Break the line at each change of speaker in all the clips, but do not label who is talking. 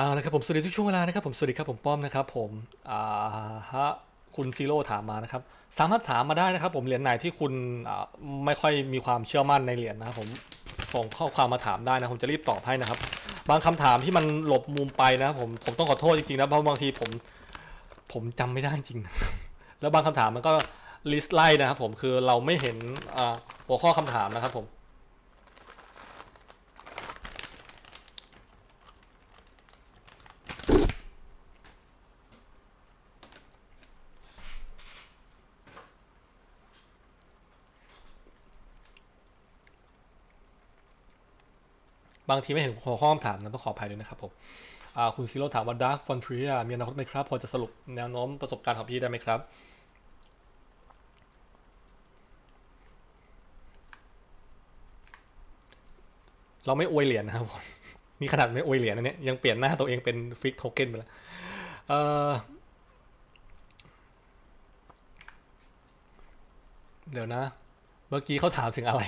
เอาละครับผมสวัสดีทุกช่วงเวลานะครับผมสวัสดีครับผมป้อมนะครับผมอ่าฮะคุณซีโร่ถามมานะครับสามารถถามมาได้นะครับ ผมเหรียญไหนที่คุณอ่าไม่ค่อยมีความเชื่อมั่นในเหรียญนะครับผมส่งข้อความมาถามได้นะผมจะรีบตอบให้นะครับ บางคำถามที่มันหลบมุมไปนะครับผมผมต้องขอโทษจริงๆนะเพราะบางทีผมผมจำไม่ได้จริง แล้วบางคำถามมันก็ลิสต์ไล่นะครับผมคือเราไม่เห็นหัวข้อคำถามนะครับผม บางทีไม่เห็นหัวข้อคำถามนะต้องขออภัยด้วยนะครับผมคุณซิโร่ถามว่า Dark Frontier มีอนาคตไหมครับ พอจะสรุปแนวโน้มประสบการณ์ของพี่ได้ไหมครับเราไม่อวยเหรียญนะครับผมนี่ขนาดไม่อวยเหรียญนะเนี่ยยังเปลี่ยนหน้าตัวเองเป็นฟิกโทเค็นไปแล้วเดี๋ยวนะ เมื่อกี้เขาถามถึงอะไร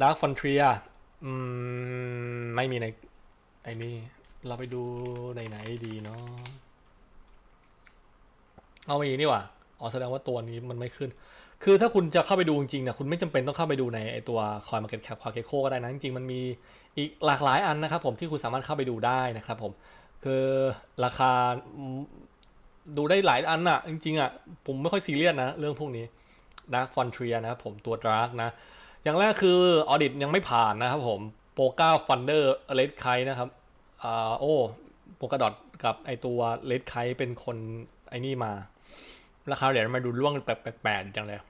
Dark Frontier อื ม ไม่มีในไอ้นี่ เราไปดูในไหนดีเนาะเอาไม่นี่ว่าอ๋อแสดงว่าตัวนี้มันไม่ขึ้น คือถ้าคุณจะเข้าไปดูจริงๆนะคุณไม่จำเป็นต้องเข้าไปดูในไอตัว Coin Market Cap ควาเคโคก็ได้นะ จริงๆ มันมีอีกหลากหลายอันนะครับผมที่คุณสามารถเข้าไปดูได้นะครับผมคือราคาดูได้หลายอันอะจริงๆอะผมไม่ค่อยซีเรียสนะ เรื่องพวกนี้ Dark Frontier นะครับผมตัว Dark นะ อย่างแรกคือออดิตยังไม่ผ่านนะครับผมโปก้าฟันเดอร์เลดไคนะครับอ่าโอ้โปกาดอทกับไอตัวเลดไคเป็นคนไอนี่มา ราคาเหรียญมาดูร่วงแปลกๆจังเลย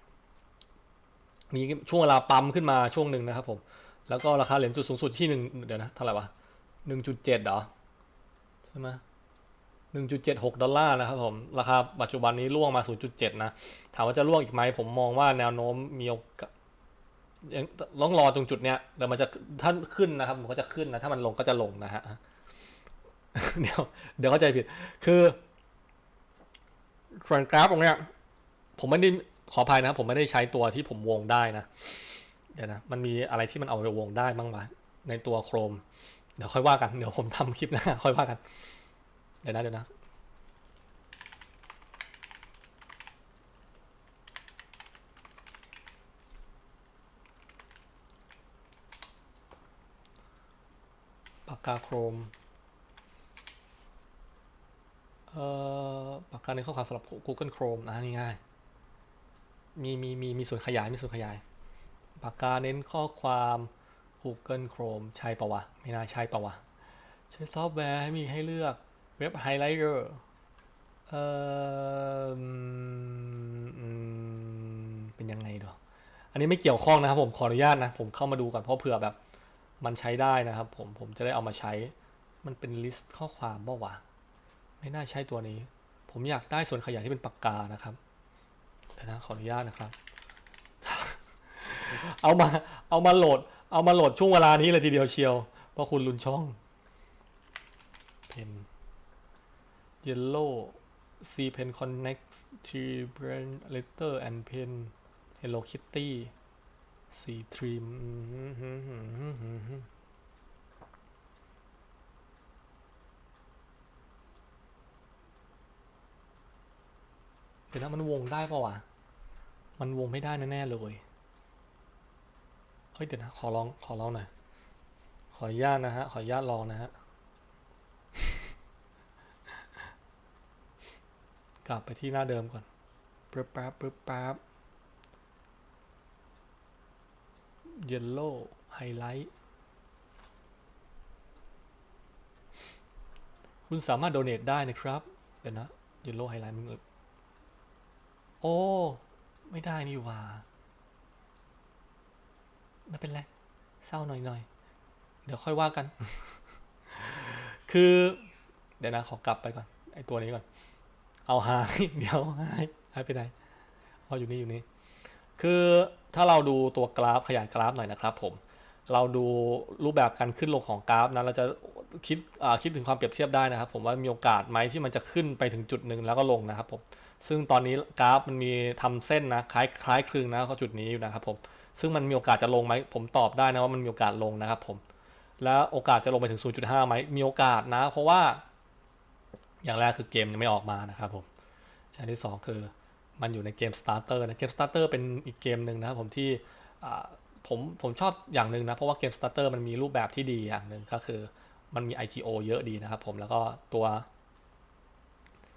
มีช่วงเวลาปั๊มขึ้นมาช่วงหนึ่งนะครับผม แล้วก็ราคาเหรียญจุดสูงสุดที่หนึ่งเดี๋ยวนะเท่าไหร่วะหนึ่งจุดเจ็ดเหรอ ใช่ไหมหนึ่งจุดเจ็ดหกดอลลาร์นะครับผม ราคาปัจจุบันนี้ร่วงมาศูนย์จุดเจ็ดนะ ถามว่าจะร่วงอีกไหมผมมองว่าแนวโน้มมีโอกาส ยังต้องรอตรงจุดเนี้ยเดี๋ยวมันจะถ้าขึ้นนะครับมันก็จะขึ้นนะถ้ามันลงก็จะลงนะฮะเดี๋ยวเดี๋ยวเข้าใจผิด คือส่วนกราฟตรงเนี้ยผมไม่ได้ขออภัยนะครับผมไม่ได้ใช้ตัวที่ผมวงได้นะเดี๋ยวนะมันมีอะไรที่มันเอาไปวงได้บ้างไหมในตัวโครม เดี๋ยวค่อยว่ากัน เดี๋ยวผมทำคลิปหน้าค่อยว่ากัน เดี๋ยวนะเดี๋ยวนะ กาโครมเอ่อปากกาในข้อความสำหรับ Google Chrome นะนี่ง่ายมีมีมีมีส่วนขยายมีส่วนขยาย ปากกาเน้นข้อความ Google Chrome ใช่ปะวะ ไม่น่าใช่ปะวะ ใช้ซอฟต์แวร์ให้มีให้เลือกเว็บไฮไลท์เออร์เออเป็นยังไงดออันนี้ไม่เกี่ยวข้องนะครับผมขออนุญาตนะ ผมเข้ามาดูก่อนเพราะเผื่อแบบ มันใช้ได้นะครับผมผมจะได้เอามาใช้ มันเป็นลิสต์ข้อความบ่าวะไม่น่าใช่ตัวนี้ ผมอยากได้ส่วนขยายที่เป็นปากกานะครับเดี๋ยวนะขออนุญาตนะครับ เอามาเอามาโหลด เอามาโหลดช่วงเวลานี้เลยทีเดียวเชียวเพราะคุณลุนช่องเพน yellow c pen connect to brand letter and pen hello kitty สีทรีมเดี๋ยวนะมันวงได้ปะวะ มันวงไม่ได้แน่ๆเลย เฮ้ยเดี๋ยวนะ ขอลอง ขอลองหน่อย ขออนุญาตนะฮะ ขออนุญาตลองนะฮะ กลับไปที่หน้าเดิมก่อนปึ๊บปั๊บปึ๊บปั๊บ yellow highlight คุณสามารถ donate ได้นะครับ เดี๋ยวนะ yellow highlight มึงเออโอ้ ไม่ได้นี่ว่าไม่เป็นไร เศร้าหน่อยๆ เดี๋ยวค่อยว่ากัน คือ เดี๋ยวนะ ขอกลับไปก่อน ไอตัวนี้ก่อน เอาหาย เดี๋ยวหายหายไปไหน เอาอยู่นี่อยู่นี่ คือถ้าเราดูตัวกราฟขยายกราฟหน่อยนะครับผมเราดูรูปแบบการขึ้นลงของกราฟนะเราจะคิดคิดถึงความเปรียบเทียบได้นะครับ ผมว่ามีโอกาสไหมที่มันจะขึ้นไปถึงจุดหนึ่งแล้วก็ลงนะครับผมซึ่งตอนนี้กราฟมันมีทำเส้นนะคล้ายคล้ายคลึงนะก็จุดนี้อยู่นะครับผมซึ่งมันมีโอกาสจะลงไหมผมตอบได้นะว่ามันมีโอกาสลงนะครับผมแล้วโอกาสจะลงไปถึง 0.5ไหมมีโอกาสนะ เพราะว่า อย่างแรกคือเกมยังไม่ออกมานะครับผมอย่างที่สองคือ มันอยู่ในเกมสตาร์เตอร์นะเกมสตาร์เตอร์เป็นอีกเกมหนึ่งนะครับผมที่ผมผมชอบอย่างหนึ่งนะเพราะว่าเกมสตาร์เตอร์มันมีรูปแบบที่ดีอย่างหนึ่งก็คือมันมี IGO เยอะดีนะครับผมแล้วก็ตัว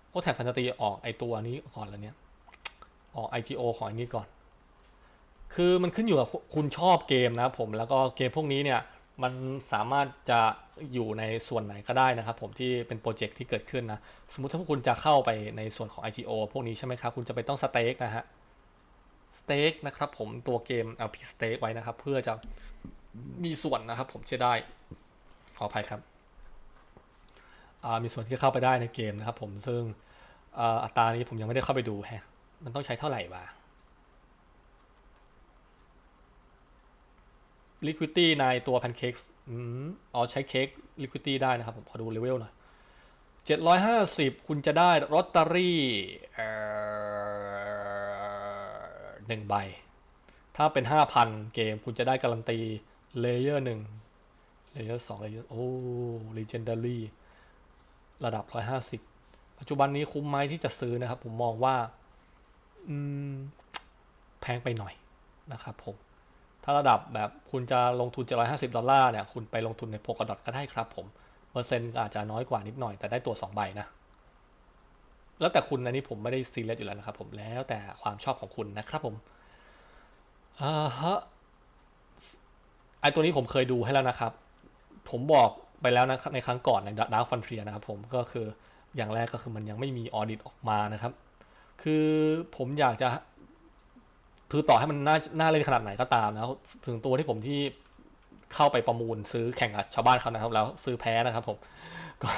โอ้แท็บแฟนตาซีออกไอตัวนี้ก่อนแล้วเนี่ยออก IGO ของอันนี้ก่อน คือมันขึ้นอยู่กับคุณชอบเกมนะครับผมแล้วก็เกมพวกนี้เนี่ย มันสามารถจะอยู่ในส่วนไหนก็ได้นะครับ ผมที่เป็นโปรเจกต์ที่เกิดขึ้นนะ สมมุติถ้าคุณจะเข้าไปในส่วนของ IGO พวกนี้ใช่ไหมครับ คุณจะไปต้องสเต็กนะฮะสเต็กนะครับผมตัวเกมเอาพิสเต็กไว้นะครับ เพื่อจะมีส่วนนะครับ ผมจะได้ ขออภัยครับ มีส่วนที่จะเข้าไปได้ในเกมนะครับ ผมซึ่งอัตรานี้ผมยังไม่ได้เข้าไปดูแฮะมันต้องใช้เท่าไหร่วะ liquidity ในตัว pancakes อืมอ๋อใช้เค้ก liquidity ได้นะครับ ผมขอดูเลเวลหน่อยเจ็ดร้อยห้าสิบคุณจะได้ลอตเตอรี่หนึ่งใบ ถ้าเป็นห้าพันเกมคุณจะได้การันตี เลเยอร์หนึ่งเลเยอร์สองเลเยอร์โอ้ legendary ระดับร้อยห้าสิบปัจจุบันนี้คุ้มไหมที่จะซื้อนะครับ ผมมองว่า อืม แพงไปหน่อยนะครับผม ถ้าระดับแบบคุณจะลงทุน 750 ดอลลาร์เนี่ย คุณไปลงทุนใน Polkadot ก็ได้ครับผม เปอร์เซ็นต์อาจจะน้อยกว่านิดหน่อย แต่ได้ตัว 2 ใบนะ แล้วแต่คุณอันนี้ผมไม่ได้ซีเรียสอยู่แล้วนะครับผม แล้วแต่ความชอบของคุณนะครับผมอ่าฮะ ไอตัวนี้ผมเคยดูให้แล้วนะครับ ผมบอกไปแล้วนะในครั้งก่อนใน Dark Frontier นะครับผม ก็คืออย่างแรกก็คือมันยังไม่มีออดิตออกมานะครับ คือผมอยากจะ คือต่อให้มันน่าน่าเล่นขนาดไหนก็ตามนะถึงตัวที่ผมที่เข้าไปประมูลซื้อแข่งกับชาวบ้านเขานะครับ แล้วซื้อแพ้นะครับผมก็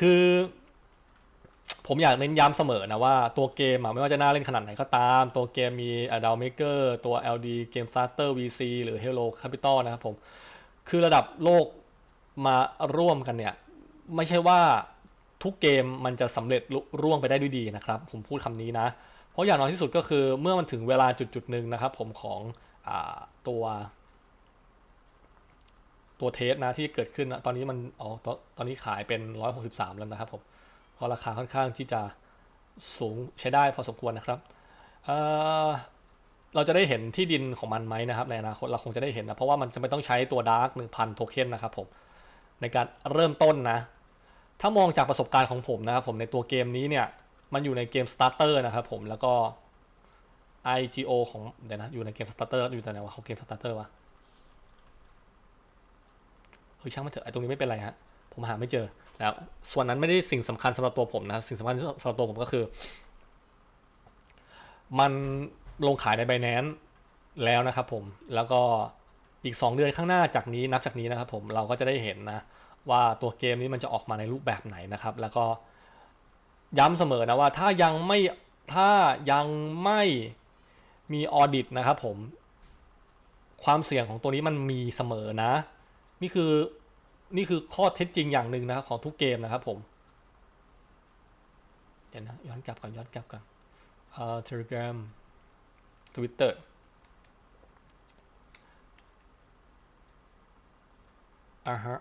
คือ ผมอยากเน้นย้ำเสมอนะว่าตัวเกมอะไม่ว่าจะน่าเล่นขนาดไหนก็ตาม ตัวเกมมีดาวเมเกอร์ตัว LD Game Starter VC หรือ Hello Capital นะครับผม คือระดับโลกมาร่วมกันเนี่ย ไม่ใช่ว่า ทุกเกมมันจะสำเร็จร่วงไปได้ด้วยดีนะครับ ผมพูดคำนี้นะ เพราะอย่างน้อยที่สุดก็คือเมื่อมันถึงเวลาจุดจุดหนึ่งนะครับ ผมของอตัว ตัวเทสนะที่เกิดขึ้นนะตอนนี้มันอ๋อตอนตอนนี้ขายเป็น 163 แล้วนะครับผมก็ราคาค่อนข้างที่จะสูงใช้ได้พอสมควรนะครับเเราจะได้เห็นที่ดินของมันไหมนะครับ ในอนาคตเราคงจะได้เห็นนะ เพราะว่ามันจะไม่ต้องใช้ตัวดาร์ก1,000โทเค็นนะครับผม ในการเริ่มต้นนะ ถ้ามองจากประสบการณ์ของผมนะครับผมในตัวเกมนี้เนี่ย มันอยู่ในเกมสตาร์เตอร์นะครับผมแล้วก็ IGO ของเดี๋ยวนะอยู่ในเกมสตาร์เตอร์อยู่แต่ไหนวะของเกมสตาร์เตอร์วะเฮ้ยช่างมันเถอะไอตรงนี้ไม่เป็นไรฮะผมหาไม่เจอแล้วส่วนนั้นไม่ได้สิ่งสำคัญสำหรับตัวผมนะสิ่งสำคัญสำหรับตัวผมก็คือ มันลงขายใน Binance แล้วนะครับผมแล้วก็อีก 2 เดือนข้างหน้าจากนี้นับจากนี้นะครับผมเราก็จะได้เห็นนะ ว่าตัวเกมนี้มันจะออกมาในรูปแบบไหนนะครับ แล้วก็ย้ำเสมอนะว่าถ้ายังไม่ถ้ายังไม่มีออดิตนะครับผมความเสี่ยงของตัวนี้มันมีเสมอนะ นี่คือนี่คือข้อเท็จจริงอย่างหนึ่งนะครับของทุกเกมนะครับผมเดี๋ยวนะย้อนกลับก่อนย้อนกลับก่อนเอ่อ Telegram Twitter อ่าฮะ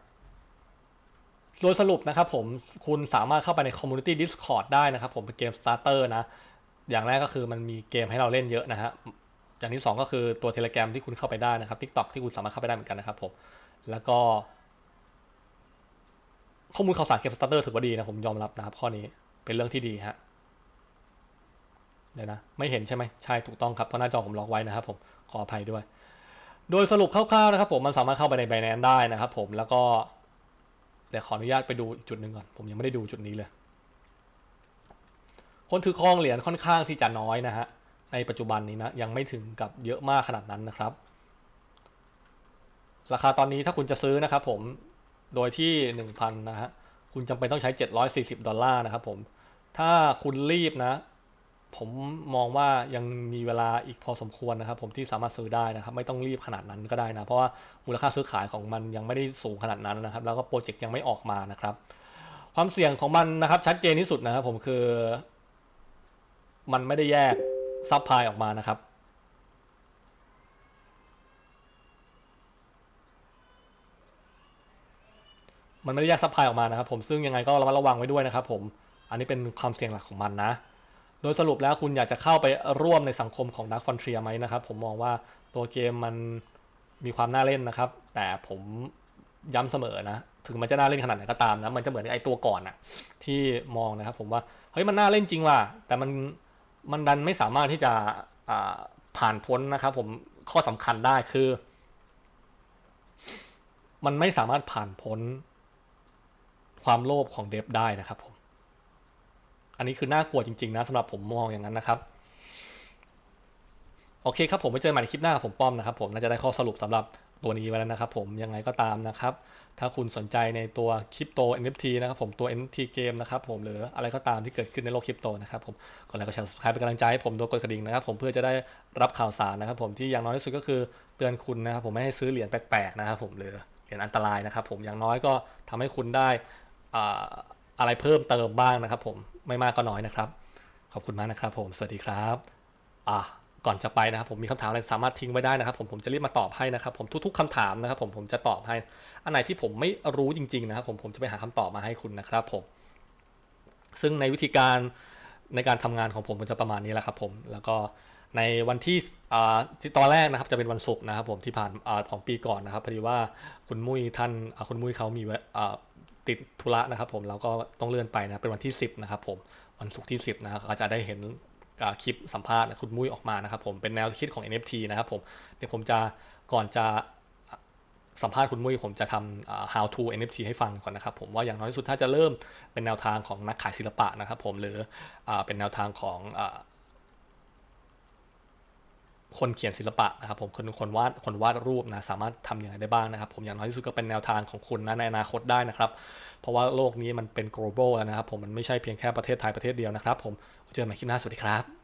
โดยสรุปนะครับผมคุณสามารถเข้าไปใน Community Discord ได้นะครับผมเป็นเกม Starter นะ อย่างแรกก็คือมันมีเกมให้เราเล่นเยอะนะฮะอย่างที่สองก็คือตัว Telegram ที่คุณเข้าไปได้นะครับ TikTok ที่คุณสามารถเข้าไปได้เหมือนกันนะครับผมแล้วก็ ข้อมูลข่าวสารเกม Starter ถือว่าดีนะผมยอมรับนะครับข้อนี้เป็นเรื่องที่ดีฮะเดี๋ยวนะไม่เห็นใช่ไหมใช่ถูกต้องครับเพราะหน้าจอผมล็อกไว้นะครับผมขออภัยด้วย โดยสรุปคร่าวๆนะครับผมมันสามารถเข้าไปใน Binance ได้นะครับผมแล้วก็ แต่ขออนุญาตไปดูอีกจุดหนึ่งก่อน ผมยังไม่ได้ดูจุดนี้เลย คนถือครองเหรียญค่อนข้างที่จะน้อยนะฮะ ในปัจจุบันนี้นะ ยังไม่ถึงกับเยอะมากขนาดนั้นนะครับ ราคาตอนนี้ถ้าคุณจะซื้อนะครับผม โดยที่ 1,000 นะฮะ คุณจำเป็นต้องใช้ 740 ดอลลาร์นะครับผม ถ้าคุณรีบนะ ผมมองว่ายังมีเวลาอีกพอสมควรนะครับ ผมที่สามารถซื้อได้นะครับ ไม่ต้องรีบขนาดนั้นก็ได้นะ เพราะว่ามูลค่าซื้อขายของมันยังไม่ได้สูงขนาดนั้นนะครับ แล้วก็โปรเจกต์ยังไม่ออกมานะครับ ความเสี่ยงของมันนะครับ ชัดเจนที่สุดนะครับ ผมคือ มันไม่ได้แยกซัพพลายออกมานะครับมันไม่ได้แยกซัพพลายออกมานะครับผมซึ่งยังไงก็ระมัดระวังไว้ด้วยนะครับผมอันนี้เป็นความเสี่ยงหลักของมันนะ โดยสรุปแล้วคุณอยากจะเข้าไปร่วมในสังคมของ Dark Frontier ไหมนะครับ ผมมองว่าตัวเกมมันมีความน่าเล่นนะครับ แต่ผมย้ำเสมอนะ ถึงมันจะน่าเล่นขนาดไหนก็ตามนะ มันจะเหมือนไอตัวก่อนนะที่มองนะครับผมว่า เฮ้ยมันน่าเล่นจริงว่ะ แต่มันมันดันไม่สามารถที่จะผ่านพ้นนะครับผมข้อสำคัญได้คือ มันไม่สามารถผ่านพ้นความโลภของเดฟได้นะครับผม อันนี้คือน่ากลัวจริงๆนะสำหรับผมมองอย่างนั้นนะครับ โอเคครับผมไปเจอกันใหม่ในคลิปหน้ากับผมป้อมนะครับผมน่าจะได้ข้อสรุปสำหรับตัวนี้ไว้แล้วนะครับผมยังไงก็ตามนะครับ ถ้าคุณสนใจในตัวคริปโต NFT นะครับผมตัว NFT เกมนะครับผมหรืออะไรก็ตามที่เกิดขึ้นในโลกคริปโตนะครับผมกดไลค์กดแชร์ subscribe เป็นกำลังใจให้ผมโดยกดกระดิ่งนะครับผมเพื่อจะได้รับข่าวสารนะครับผมที่อย่างน้อยที่สุดก็คือเตือนคุณนะครับผมไม่ให้ซื้อเหรียญแปลกๆนะครับผมหรือเหรียญอันตรายนะครับผมอย่างน้อยก็ทำให้คุณได้อ่า อะไรเพิ่มเติมบ้างนะครับ ผมไม่มากก็น้อยนะครับ ขอบคุณมากนะครับ ผมสวัสดีครับอะก่อนจะไปนะครับผมมีคำถามอะไรสามารถทิ้งไว้ได้นะครับ ผมผมจะรีบมาตอบให้นะครับ ผมทุก ๆคำถามนะครับ ผมผมจะตอบให้ อันไหนที่ผมไม่รู้จริง ๆ นะครับ ผมผมจะไปหาคำตอบมาให้คุณนะครับ ผม ซึ่งในวิธีการในการทำงานของผมมันจะประมาณนี้แหละครับ ผมแล้วก็ในวันที่อ่าตอนแรกนะครับจะเป็นวันศุกร์นะครับ ผมที่ผ่านอ่าของปีก่อนนะครับพอดีว่าคุณมุ้ยท่านคุณมุ้ยเขามีว้อ่า ติดธุระนะครับผมแล้วก็ต้องเลื่อนไปนะเป็นวันที่ 10นะครับผมวันศุกร์ที่ 10นะครับก็จะได้เห็นคลิปสัมภาษณ์คุณมุ้ยออกมานะครับผมเป็นแนวคิดของ NFT นะครับผมเดี๋ยวผมจะก่อนจะสัมภาษณ์คุณมุ้ยผมจะทำ how to NFT ให้ฟังก่อนนะครับผมว่าอย่างน้อยที่สุดถ้าจะเริ่มเป็นแนวทางของนักขายศิลปะนะครับผมหรืออเป็นแนวทางของ คนเขียนศิลปะนะครับผมคนคนวาดคนวาดรูปนะสามารถทำอย่างไรได้บ้างนะครับ ผมอย่างน้อยที่สุดก็เป็นแนวทางของคุณนะในอนาคตได้นะครับ เพราะว่าโลกนี้มันเป็น global แล้วนะครับ ผมมันไม่ใช่เพียงแค่ประเทศไทยประเทศเดียวนะครับ ผมเจอกันใหม่คลิปหน้าสวัสดีครับ